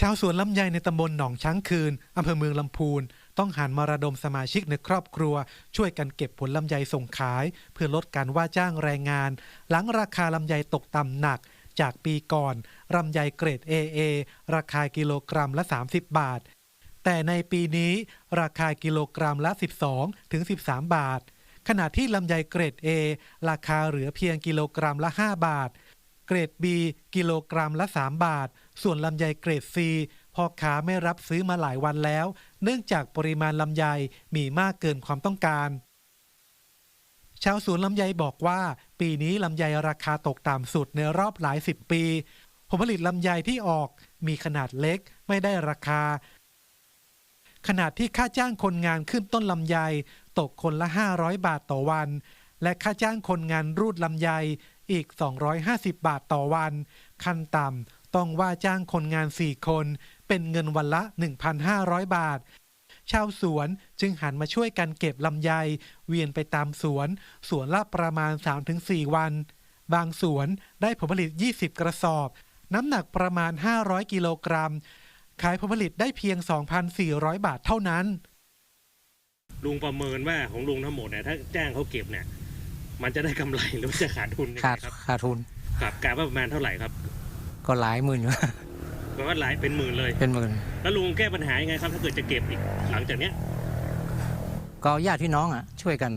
ชาวสวนลำไยในตำบลหนองช้างคืนอำเภอเมืองลำพูน ต้องหันมาระดมสมาชิกในครอบครัว ช่วยกันเก็บผลลำไยส่งขาย เพื่อลดการว่าจ้างแรงงาน หลังราคาลำไยตกต่ำหนัก จากปีก่อนลำไยเกรด AA ราคากิโลกรัมละ 30 บาท แต่ในปีนี้ราคากิโลกรัมละ 12 ถึง 13 บาท ขณะที่ลำไยเกรด A ราคาเหลือเพียงกิโลกรัมละ 5 บาท เกรด B กิโลกรัมละ 3 บาท ส่วนลำไยเกรด C พ่อค้าไม่รับซื้อมาหลายวันแล้ว เนื่องจากปริมาณลำไยมีมากเกินความต้องการ ชาวสวนลำไยบอกว่า ปีนี้ลำไยราคาตกต่ำสุดในรอบหลายสิบปี ผลผลิตลำไยที่ออกมีขนาดเล็กไม่ได้ราคาขนาดที่ค่าจ้างคนงานขึ้นต้นลำไย ตกคนละ 500 บาทต่อวัน และค่าจ้างคนงานรูดลำไย อีก 250 บาทต่อวัน ขั้นต่ำต้องว่าจ้างคนงาน 4 คน เป็นเงินวันละ 1,500 บาท ชาวสวนจึงหันมาช่วยกันเก็บลำไย เวียนไปตามสวน สวนละประมาณ 3-4 วัน บางสวนได้ผลผลิต 20 กระสอบ น้ำหนักประมาณ 500 กิโลกรัม ขายผลผลิตได้เพียง 2,400 บาทเท่านั้นลุงประเมินว่าของลุงทั้งหมดเนี่ยถ้าจ้างเขาเก็บเนี่ย มันจะได้กำไรหรือว่าจะขาดทุนยังขาไงดครับขาดทุนครับกะว่าประมาณเท่าไหร่ครับ ก็หลายหมื่นอยู่แปลว่าหลายเป็นหมื่นเลยเป็นหมื่นแล้วลุงแก้ปัญหายังไงครับ ถ้าเกิดจะเก็บอีกหลังจากเนี้ยก็ญาติพี่น้องอะ ช่วยกัน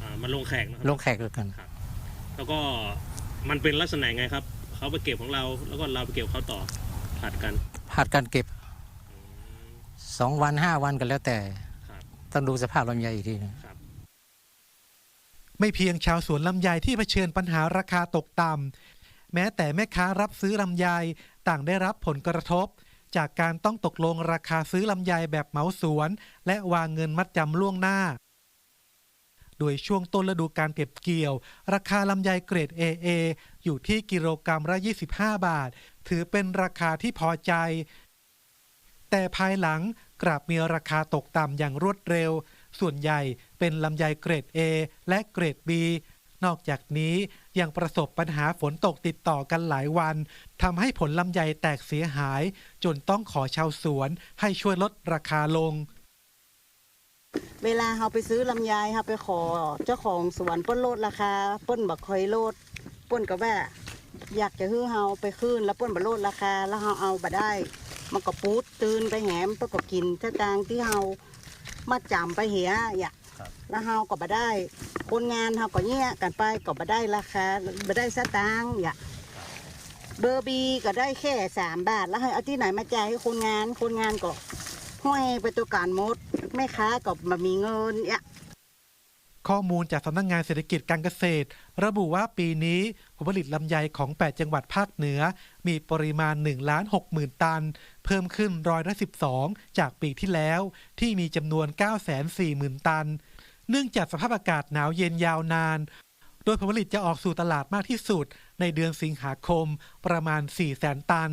อ่ามันลงแขกนะคลรับงแขกด้วยกันแล้วก็มันเป็นลักษณะไงครับเขาไปเก็บของเรา แล้วก็เราไปเก็บเขาต่อผัดกันผัดกันเก็บอืมสองวันห้าวันกันแล้วแต่ครับต้องดูสภาพลำไยอีกทีหนึง ไม่เพียงชาวสวนลำไยที่เผชิญปัญหาราคาตกต่ำแม้แต่แม่ค้ารับซื้อลำไยต่างได้รับผลกระทบ จากการต้องตกลงราคาซื้อลำไยแบบเหมาสวน และวางเงินมัดจำล่วงหน้า โดยช่วงต้นฤดูการเก็บเกี่ยว ราคาลำไยเกรด AA อยู่ที่กิโลกรัมละ 25 บาท ถือเป็นราคาที่พอใจ แต่ภายหลังกลับมีราคาตกต่ำอย่างรวดเร็ว ส่วนใหญ่เป็นลำไยเกรด A และเกรด B นอกจากนี้ยังประสบปัญหาฝนตกติดต่อกันหลายวันทำให้ผลลำไยแตกเสียหาย จนต้องขอชาวสวนให้ช่วยลดราคาลง เวลาเราไปซื้อลำไยเราไปขอเจ้าของสวนเปิ้นลดราคาเปิ้นบักคอยลดเปิ้นก็ว่าอยากจะฮื้อเฮาไปขึ้นแล้วเปิ้นบ่ลดราคาแล้วเฮาเอาบ่ได้ มันก็ปูดตื่นไปแหมเปิ้นก็กินถ้าตางที่เฮา มาจำไปเหียอย่าแล้วเฮาก็บ่ได้ คนงานเฮาก็แยกกันไปก็บ่ได้ราคาบ่ได้สตางค์อย่าเบอร์บีก็ได้แค่สามบาท แล้วให้เอาที่ไหนมาจ่ายให้คนงานคนงานก็ห้อยไปตัวการหมดแม่ค้าก็มามีเงินเนี่ย ข้อมูลจากสำนักงงานเศรษฐกิจการเกษตร ระบุว่าปีนี้ผลผลิตลำไยของ 8 จังหวัดภาคเหนือ มีปริมาณ1ล้าน6หมื่นตัน เพิ่มขึ้นร้อยละ12 จากปีที่แล้ว ที่มีจำนวน 9 4 0 0 0 0 ตัน เนื่องจากสภาพอากาศหนาวเย็นยาวนาน โดยผลผลิตจะออกสู่ตลาดมากที่สุด ในเดือนสิงหาคมประมาณ 4 0 0 0 0 0 ตัน